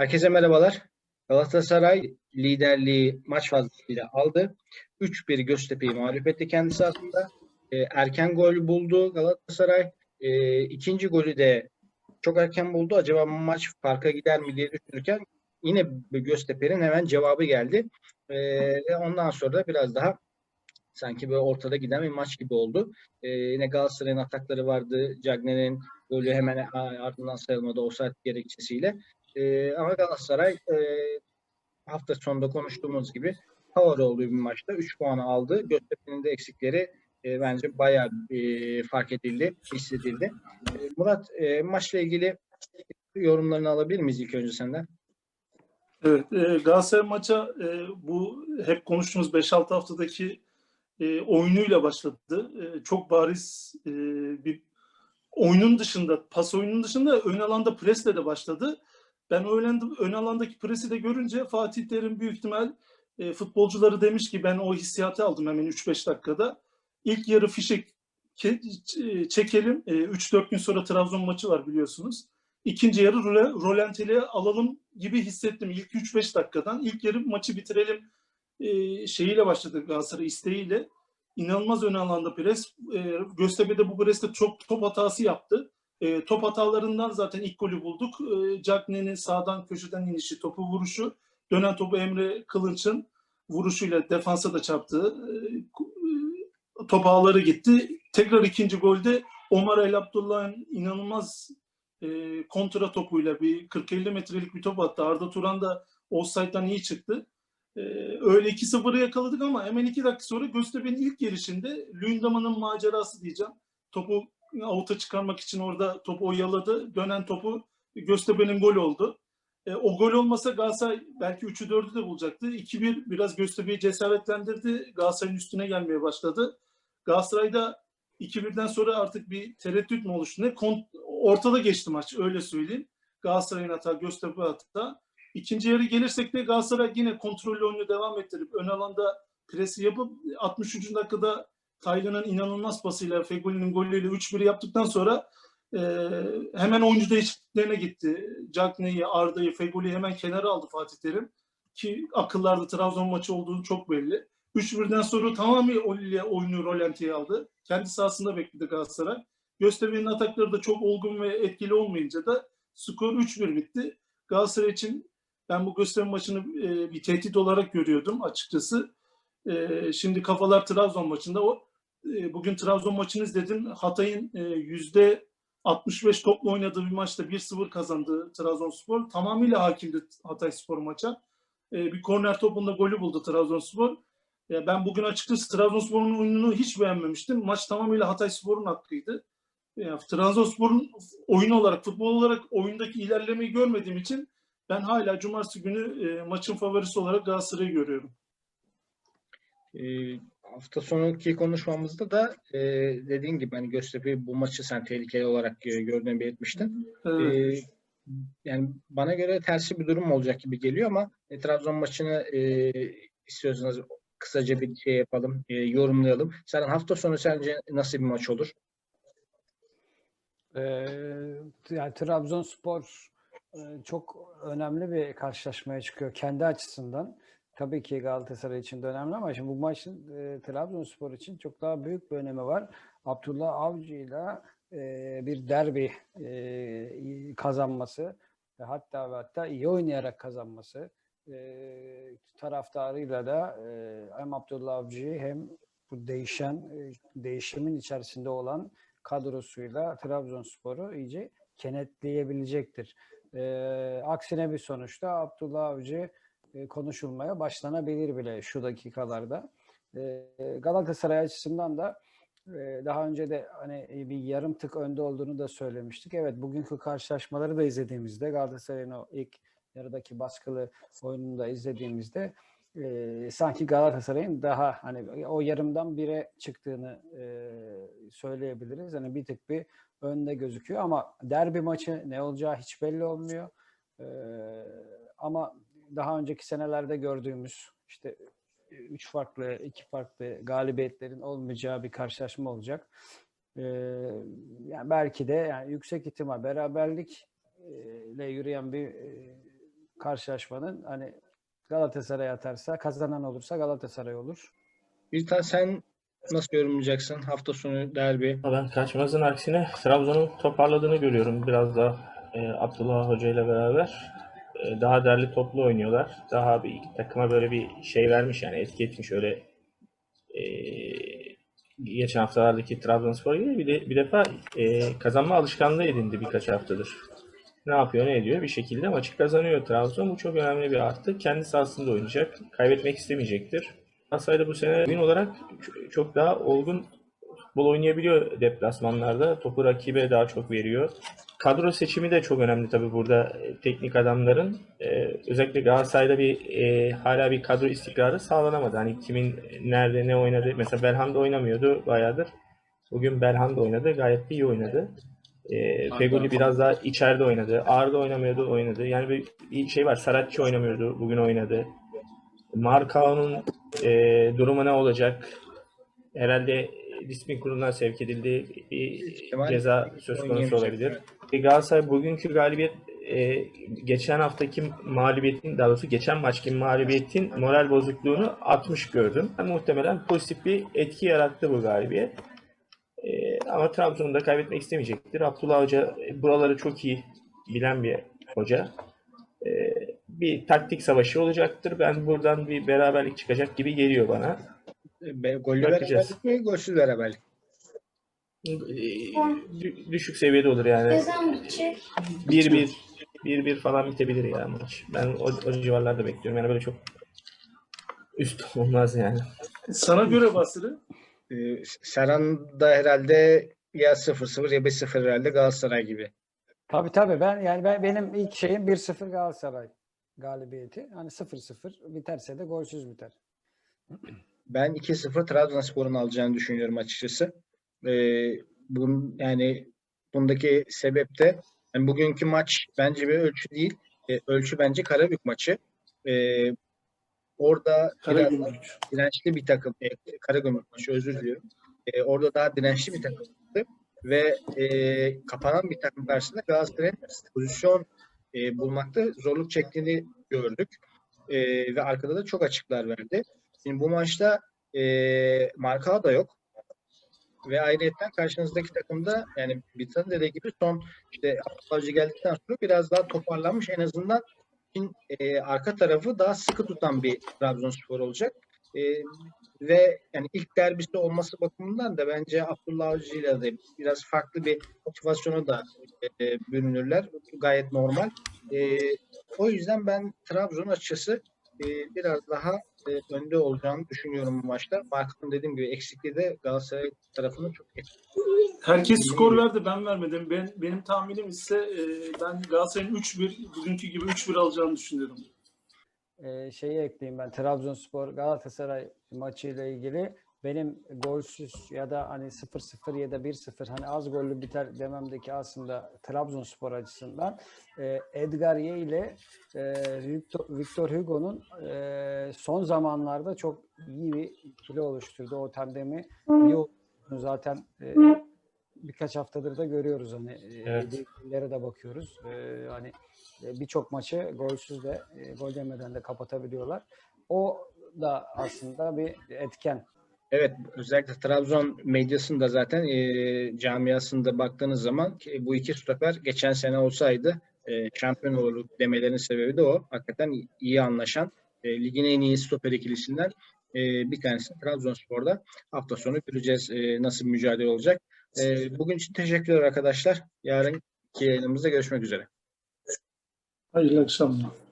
Herkese merhabalar. Galatasaray liderliği maç fazlasıyla aldı. 3-1 Göztepe'yi mağlup etti kendisi aslında. Ee, erken gol buldu Galatasaray. Ee, ikinci golü de çok erken buldu. Acaba maç farka gider mi diye düşünürken yine Göztepe'nin hemen cevabı geldi. Ve ondan sonra da biraz daha sanki böyle ortada giden bir maç gibi oldu. Ee, yine Galatasaray'ın atakları vardı. Cagney'in golü hemen ardından sayılmadı offside gerekçesiyle. Ee, ama Galatasaray e, hafta sonunda konuştuğumuz gibi favori olduğu bir maçta 3 puanı aldı. Göztepe'nin de eksikleri e, bence bayağı e, fark edildi, hissedildi. E, Murat e, maçla ilgili yorumlarını alabilir miyiz ilk önce senden? Evet, e, Galatasaray maça e, bu hep konuştuğumuz 5-6 haftadaki e, oyunuyla başladı. E, çok bariz e, bir oyunun dışında, pas oyunun dışında ön alanda presle de başladı. Ben ön, ön alandaki presi de görünce Fatih Terim büyük ihtimal e, futbolcuları demiş ki ben o hissiyatı aldım hemen 3-5 dakikada. İlk yarı fişek ke- çekelim. E, 3-4 gün sonra Trabzon maçı var biliyorsunuz. İkinci yarı role, rolanteliğe alalım gibi hissettim ilk 3-5 dakikadan. İlk yarı maçı bitirelim e, şeyiyle başladı Galatasaray isteğiyle. İnanılmaz ön alanda pres. E, Göztepe'de bu preste çok top hatası yaptı. E, top hatalarından zaten ilk golü bulduk. E, Cagney'in sağdan köşeden inişi, topu vuruşu. Dönen topu Emre Kılınç'ın vuruşuyla defansa da çarptı. E, top ağları gitti. Tekrar ikinci golde Omar El Abdullah'ın inanılmaz e, kontra topuyla bir 40-50 metrelik bir top attı. Arda Turan da offside'dan iyi çıktı. E, öyle 2-0'ı yakaladık ama hemen 2 dakika sonra Göztepe'nin ilk gelişinde Lündama'nın macerası diyeceğim. Topu avuta çıkarmak için orada topu oyaladı. Dönen topu Göztepe'nin gol oldu. E, o gol olmasa Galatasaray belki 3'ü 4'ü de bulacaktı. 2-1 biraz Göztepe'yi cesaretlendirdi. Galatasaray'ın üstüne gelmeye başladı. Galatasaray'da 2-1'den sonra artık bir tereddüt mü oluştu? Kont- ortada geçti maç öyle söyleyeyim. Galatasaray'ın hata, Göztepe hata. İkinci yarı gelirsek de Galatasaray yine kontrollü oyunu devam ettirip ön alanda presi yapıp 63. dakikada Taylan'ın inanılmaz pasıyla Fegoli'nin golüyle 3-1 yaptıktan sonra e, hemen oyuncu değişikliklerine gitti. Cagney'i, Arda'yı, Fegoli'yi hemen kenara aldı Fatih Terim. Ki akıllarda Trabzon maçı olduğunu çok belli. 3-1'den sonra tamamıyla Oli'yle oyunu rolantiye aldı. Kendi sahasında bekledi Galatasaray. Göztepe'nin atakları da çok olgun ve etkili olmayınca da skor 3-1 bitti. Galatasaray için ben bu Göztepe maçını e, bir tehdit olarak görüyordum açıkçası. E, şimdi kafalar Trabzon maçında. O e, bugün Trabzon maçını izledim. Hatay'ın e, yüzde 65 topla oynadığı bir maçta 1-0 kazandı Trabzonspor. Tamamıyla hakimdi Hatay Spor maça. E, bir korner topunda golü buldu Trabzonspor. Ben bugün açıkçası Trabzonspor'un oyununu hiç beğenmemiştim. Maç tamamıyla Hatay Spor'un hakkıydı. E, Trabzonspor'un oyun olarak, futbol olarak oyundaki ilerlemeyi görmediğim için ben hala cumartesi günü e, maçın favorisi olarak Galatasaray'ı görüyorum. E, hafta sonuki konuşmamızda da e, dediğin gibi hani Göztepe bu maçı sen tehlikeli olarak e, gördüğünü belirtmiştin. Evet. E, yani bana göre tersi bir durum olacak gibi geliyor ama e, Trabzon maçını e, istiyorsanız kısaca bir şey yapalım, e, yorumlayalım. Sen hafta sonu sence nasıl bir maç olur? Ee, yani Trabzonspor e, çok önemli bir karşılaşmaya çıkıyor kendi açısından. Tabii ki Galatasaray için de önemli ama şimdi bu maçın e, Trabzonspor için çok daha büyük bir önemi var. Abdullah Avcı ile e, bir derbi e, kazanması hatta ve hatta iyi oynayarak kazanması e, taraftarıyla da e, hem Abdullah Avcı'yı hem bu değişen e, değişimin içerisinde olan kadrosuyla Trabzonspor'u iyice kenetleyebilecektir. E, aksine bir sonuçta Abdullah Avcı e, konuşulmaya başlanabilir bile şu dakikalarda. E, Galatasaray açısından da e, daha önce de hani bir yarım tık önde olduğunu da söylemiştik. Evet bugünkü karşılaşmaları da izlediğimizde Galatasaray'ın o ilk yarıdaki baskılı oyununu da izlediğimizde sanki Galatasaray'ın daha hani o yarımdan bire çıktığını söyleyebiliriz. Hani bir tık bir önde gözüküyor ama derbi maçı ne olacağı hiç belli olmuyor. Ama daha önceki senelerde gördüğümüz işte üç farklı, iki farklı galibiyetlerin olmayacağı bir karşılaşma olacak. E, yani belki de yani yüksek ihtimal beraberlik ile yürüyen bir e, karşılaşmanın hani Galatasaray atarsa kazanan olursa Galatasaray olur. Bir tane sen nasıl yorumlayacaksın hafta sonu derbi? Ben kaçmazın aksine Trabzon'un toparladığını görüyorum. Biraz da e, Abdullah Hoca ile beraber e, daha derli toplu oynuyorlar. Daha bir takıma böyle bir şey vermiş yani etki etmiş öyle e, geçen haftalardaki Trabzonspor gibi bir, de, bir defa e, kazanma alışkanlığı edindi birkaç haftadır. Ne yapıyor ne ediyor bir şekilde maçı kazanıyor Trabzon. Bu çok önemli bir artı. Kendi sahasında oynayacak. Kaybetmek istemeyecektir. Galatasaray'da bu sene oyun olarak çok daha olgun futbol oynayabiliyor deplasmanlarda. Topu rakibe daha çok veriyor. Kadro seçimi de çok önemli tabii burada e, teknik adamların. Ee, özellikle Galatasaray'da bir e, hala bir kadro istikrarı sağlanamadı. Hani kimin nerede ne oynadı. Mesela Belhanda oynamıyordu bayağıdır. Bugün Belhanda oynadı. Gayet iyi oynadı. Ee, Feguli biraz daha içeride oynadı. Arda oynamıyordu, oynadı. Yani bir, bir şey var. Saratçı oynamıyordu. Bugün oynadı. Markao'nun e, durumu ne olacak? Herhalde disiplin kuruluna sevk edildi. Bir ceza söz konusu olabilir. Galatasaray bugünkü galibiyet e, geçen haftaki mağlubiyetin daha doğrusu geçen maçki mağlubiyetin moral bozukluğunu atmış gördüm. Ben muhtemelen pozitif bir etki yarattı bu galibiyet. E, ama Trabzon'u da kaybetmek istemeyecektir. Abdullah Hoca e, buraları çok iyi bilen bir hoca. E, bir taktik savaşı olacaktır. Ben buradan bir beraberlik çıkacak gibi geliyor bana. Be, gollü Bakacağız. beraberlik mi, golsüz beraberlik? Düşük seviyede olur yani. Ne zaman bitecek? 1-1 1-1 falan bitebilir ya maç. Ben o, o civarlarda bekliyorum. Yani böyle çok üst olmaz yani. Sana göre Basri. Ee, Serhan da herhalde ya 0-0 ya 5-0 herhalde Galatasaray gibi. Tabii tabii ben yani ben benim ilk şeyim 1-0 Galatasaray galibiyeti. Hani 0-0 biterse de golsüz biter. Ben 2-0 Trabzonspor'un alacağını düşünüyorum açıkçası. Ee, bun, yani bundaki sebep de yani bugünkü maç bence bir ölçü değil. Ee, ölçü bence Karabük maçı. Ee, orada Karagümrük. dirençli bir takım. E, Karagümrük maçı özür diliyorum. E, orada daha dirençli bir takımdı. Ve e, kapanan bir takım karşısında Galatasaray'ın pozisyon e, bulmakta zorluk çektiğini gördük. E, ve arkada da çok açıklar verdi. Şimdi bu maçta e, Marka da yok. Ve ayrıyetten karşınızdaki takımda yani Bitan dediği gibi son işte Avcı geldikten sonra biraz daha toparlanmış en azından için, e, arka tarafı daha sıkı tutan bir Trabzonspor olacak. E, ve yani ilk derbisi olması bakımından da bence Abdullah Avcı ile de biraz farklı bir motivasyonu da e, bürünürler. Gayet normal. E, o yüzden ben Trabzon açıkçası e, biraz daha e, önde olacağını düşünüyorum bu maçta. Mark'ın dediğim gibi eksikliği de Galatasaray tarafını çok etkili. Herkes skor verdi ben vermedim. Ben, benim tahminim ise e, ben Galatasaray'ın 3-1 bugünkü gibi 3-1 alacağını düşünüyorum. Ee, şeyi ekleyeyim ben Trabzonspor Galatasaray maçıyla ilgili benim golsüz ya da hani 0-0 ya da 1-0 hani az gollü biter dememdeki aslında Trabzonspor açısından e, Edgar Ye ile e, Victor, Victor Hugo'nun e, son zamanlarda çok iyi bir ikili oluşturdu. O tandemi iyi olduğunu zaten e, birkaç haftadır da görüyoruz hani e, Evet. de bakıyoruz. E, hani e, birçok maçı golsüz de e, gol yemeden de kapatabiliyorlar. O da aslında bir etken. Evet, özellikle Trabzon medyasında zaten e, camiasında baktığınız zaman ki bu iki stoper geçen sene olsaydı e, şampiyon olurduk demelerinin sebebi de o. Hakikaten iyi anlaşan e, ligin en iyi stoper ikilisinden e, bir tanesi Trabzonspor'da. Hafta sonu göreceğiz e, nasıl bir mücadele olacak. E, bugün için teşekkürler arkadaşlar. Yarınki yayınımızda görüşmek üzere. Hayırlı akşamlar.